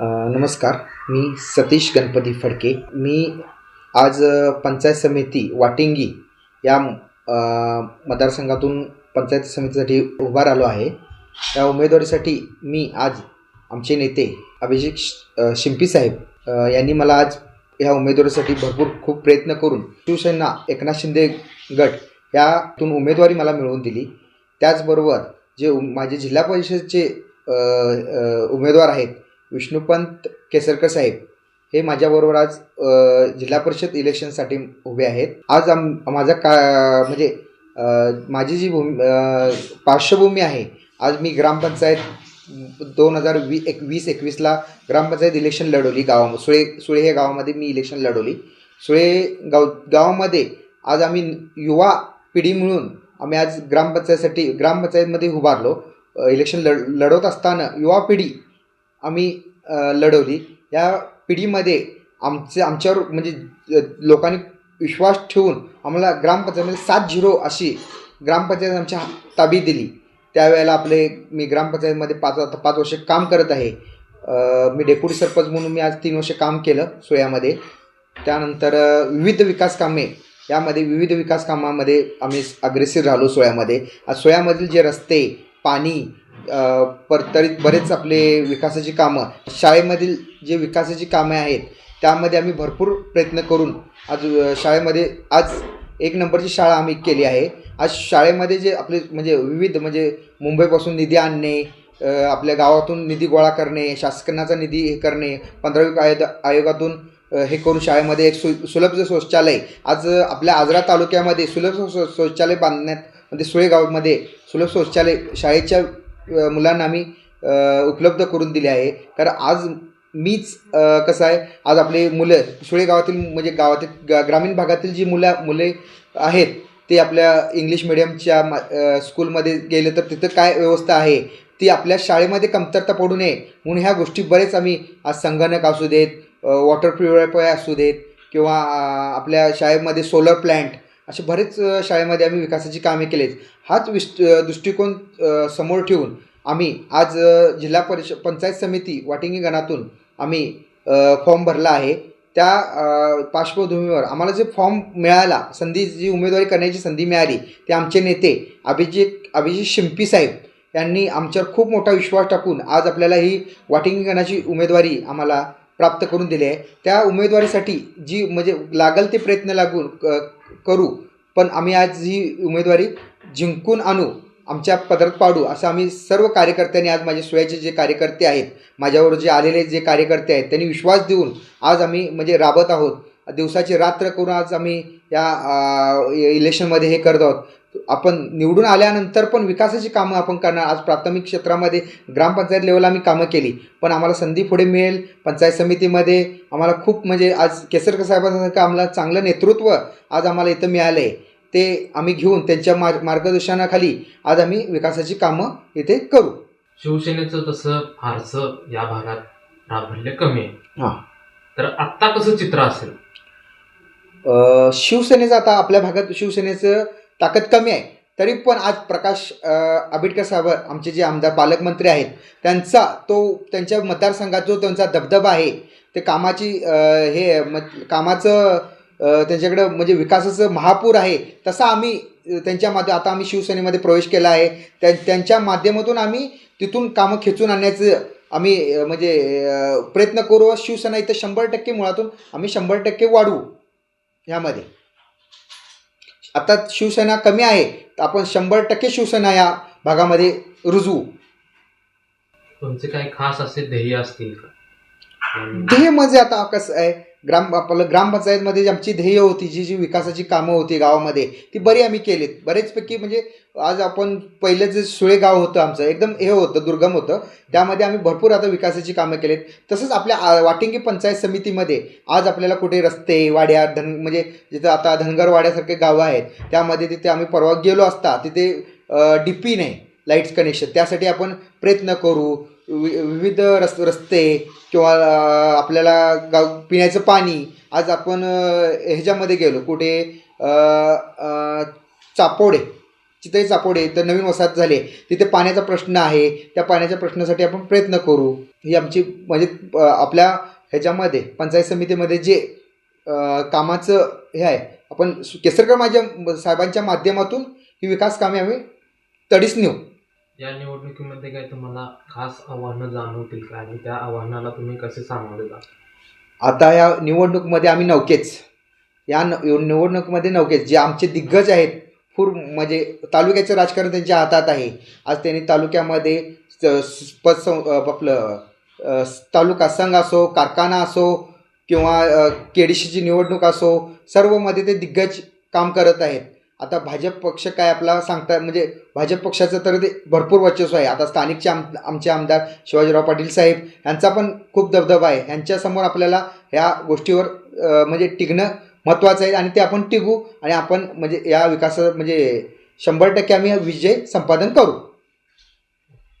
नमस्कार मी सतीश गणपती फडके. मी आज पंचायत समिती वाटिंगी या मतदारसंघातून पंचायत समितीसाठी उभा राहिलो आहे. त्या उमेदवारीसाठी मी आज आमचे नेते अभिषेक शिंपी साहेब यांनी मला आज ह्या उमेदवारीसाठी भरपूर खूप प्रयत्न करून शिवसेना एकनाथ शिंदे गट यातून उमेदवारी मला मिळवून दिली. त्याचबरोबर जे उ- माझे जिल्हा परिषदचे उमेदवार आहेत विष्णुपंत केसरकर साहेब हे माझ्याबरोबर आज जिल्हा परिषद इलेक्शनसाठी उभे आहेत. आज आम माझा का म्हणजे माझी जी भूमी पार्श्वभूमी आहे आज मी ग्रामपंचायत दोन हजार वी एक वीस एकवीसला ग्रामपंचायत इलेक्शन लढवली गावा सुळे सुळे हे गावामध्ये मी इलेक्शन लढवली. सुळे गाव गावामध्ये आज आम्ही युवा पिढी मिळून आम्ही आज ग्रामपंचायतसाठी ग्रामपंचायतमध्ये उभारलो. इलेक्शन लढ लढवत असताना युवा पिढी आम्ही लढवली. या पिढीमध्ये आमचे आमच्यावर म्हणजे लोकांनी विश्वास ठेवून आम्हाला ग्रामपंचायतमध्ये सात झिरो अशी ग्रामपंचायत आमच्या ताबी दिली. त्यावेळेला आपले मी ग्रामपंचायतमध्ये पाच आता पाच वर्ष काम करत आहे. मी डेप्युटी सरपंच म्हणून मी आज तीन वर्ष काम केलं सोयामध्ये. त्यानंतर विविध विकास कामे यामध्ये विविध विकास कामामध्ये आम्ही अग्रेसिव्ह राहिलो सोयामध्ये. आज सोयामधील जे रस्ते पाणी परतरीत बरेच आपले विकासाची कामं शाळेमधील जे विकासाची कामे आहेत त्यामध्ये आम्ही भरपूर प्रयत्न करून आज शाळेमध्ये आज एक नंबरची शाळा आम्ही केली आहे. आज शाळेमध्ये जे आपले म्हणजे विविध म्हणजे मुंबईपासून निधी आणणे आपल्या गावातून निधी गोळा करणे शासनाचा निधी हे करणे पंधरावी आयोग आयोगातून हे करून शाळेमध्ये एक सु सुलभ जे शौचालय आज आपल्या आजरा तालुक्यामध्ये सुलभ शौचालय बांधण्यात म्हणजे सुळेगावमध्ये सुलभ शौचालय शाळेच्या मुलांना आम्ही उपलब्ध करून दिले आहे. कारण आज मीच कसं आहे आज आपले मुलं सुळे गावातील म्हणजे गावातील गा ग्रामीण भागातील जी मुलं मुले आहेत ते आपल्या इंग्लिश मिडियमच्या मा स्कूलमध्ये गेले तर तिथं काय व्यवस्था आहे? ती आपल्या शाळेमध्ये कमतरता पडू नये. म्हणून ह्या गोष्टी बरेच आम्ही आज संगणक असू देत वॉटर प्युरिफाय असू देत किंवा आपल्या शाळेमध्ये सोलर प्लॅन्ट असे बरेच शाळेमध्ये आम्ही विकासाची कामे केलेत. हाच विस दृष्टिकोन समोर ठेवून आम्ही आज जिल्हा परिषद पंचायत समिती वाटिंगी गणातून आम्ही फॉर्म भरला आहे. त्या पार्श्वभूमीवर आम्हाला जे फॉर्म मिळाला संधी जी उमेदवारी करण्याची संधी मिळाली ते आमचे नेते अभिजित अभिजित शिंपी साहेब यांनी आमच्यावर खूप मोठा विश्वास टाकून आज आपल्याला ही वाटिंगी गणाची उमेदवारी आम्हाला प्राप्त करून दिली आहे. त्या उमेदवारीसाठी जी म्हणजे लागल ते प्रयत्न लागून करू. पण आम्ही आज ही उमेदवारी जिंकून आणू आमच्या पदरात पाडू असं आम्ही सर्व कार्यकर्त्यांनी आज माझे सोयाचे जे कार्यकर्ते आहेत माझ्यावर जे आलेले जे कार्यकर्ते आहेत त्यांनी विश्वास देऊन आज आम्ही म्हणजे राबत आहोत. दिवसाची रात्र करून आज आम्ही या इलेक्शनमध्ये हे करत आहोत. आपण निवडून आल्यानंतर पण विकासाची कामं आपण करणार. आज प्राथमिक क्षेत्रामध्ये ग्रामपंचायत लेवलला आम्ही कामं केली. पण आम्हाला संधी पुढे मिळेल. पंचायत समितीमध्ये आम्हाला खूप म्हणजे आज केसरकर साहेबांसारखं आम्हाला चांगलं नेतृत्व आज आम्हाला इथं मिळालं आहे ते आम्ही घेऊन त्यांच्या मार्ग मार्गदर्शनाखाली आज आम्ही विकासाची कामं इथे करू. शिवसेनेचं तसं फारसं या भागात प्राबल्य कमी आहे. हां. तर आत्ता कसं चित्र असेल? शिवसेनेचं आता आपल्या भागात शिवसेनेचं ताकद कमी आहे. तरी पण आज प्रकाश अ, आंबेडकर साहेब आमचे जे आमदार पालकमंत्री आहेत त्यांचा तो त्यांच्या मतदारसंघात जो त्यांचा दबदबा आहे ते कामाची हे म कामाचं त्यांच्याकडं म्हणजे विकासाचं महापूर आहे तसा आम्ही त्यांच्या माध्य आता आम्ही शिवसेनेमध्ये प्रवेश केला आहे त्या त्यांच्या माध्यमातून आम्ही तिथून कामं खेचून आणण्याचं आम्ही म्हणजे प्रयत्न करू. शिवसेना इथं शंभर टक्के मुळातून आम्ही शंभर टक्के वाढवू ह्यामध्ये. आता शिवसेना कमी आहे तर आपण शंभर टक्के शिवसेना या भागामध्ये रुजवू. तुमचे काही खास असे ध्येय असतील का? ध्येय म्हणजे आता कसं आहे ग्राम आपलं ग्रामपंचायतमध्ये जी आमची ध्येय होती जी जी विकासाची कामं होती गावामध्ये ती बरी आम्ही केलीत. बरेचपैकी म्हणजे आज आपण पहिलं जे सुळे गाव होतं आमचं एकदम हे होतं दुर्गम होतं. त्यामध्ये आम्ही भरपूर आता विकासाची कामं केलीत. तसंच आपल्या वाटिंगी पंचायत समितीमध्ये आज आपल्याला कुठे रस्ते वाड्या धन म्हणजे जिथं आता धनगर वाड्यासारखे गावं आहेत त्यामध्ये तिथे आम्ही परवा गेलो असता तिथे डी पी नाही लाईट्स कनेक्शन. त्यासाठी आपण प्रयत्न करू. वि विविध रस् रस्ते किंवा आपल्याला गाव पिण्याचं पाणी आज आपण ह्याच्यामध्ये गेलो. कुठे चापोडे. चितई चापोडे तर नवीन वसाहत झाले. तिथे पाण्याचा प्रश्न आहे. त्या पाण्याच्या प्रश्नासाठी आपण प्रयत्न करू. ही आमची म्हणजे आपल्या ह्याच्यामध्ये पंचायत समितीमध्ये जे कामाचं हे आहे. आपण केसरकर माझ्या साहेबांच्या माध्यमातून ही विकास कामे आम्ही तडीस नेऊ. या निवडणुकीमध्ये काय तुम्हाला खास आव्हानं जाणवतील का? आणि त्या आव्हानाला तुम्ही कसे सामोरे जा? आता या निवडणूकमध्ये आम्ही नौकेच. या न निवडणुकीमध्ये नौकेच. जे आमचे दिग्गज आहेत फूर म्हणजे तालुक्याचं राजकारण त्यांच्या हातात आहे. आज त्यांनी तालुक्यामध्ये पद सं- आपलं तालुका संघ असो कारखाना असो किंवा केडीशीची निवडणूक असो सर्वमध्ये ते दिग्गज काम करत आहेत. आता भाजप पक्ष काय आपला सांगता म्हणजे भाजप पक्षाचं तर ते भरपूर वर्चस्व आहे. आता स्थानिकचे आम आमचे आमदार शिवाजीराव पाटील साहेब यांचा पण खूप दबदबा आहे. यांच्यासमोर आपल्याला ह्या गोष्टीवर म्हणजे टिकणं महत्त्वाचं आहे आणि ते आपण टिकू आणि आपण म्हणजे या विकासा म्हणजे शंभर टक्के आम्ही विजय संपादन करू.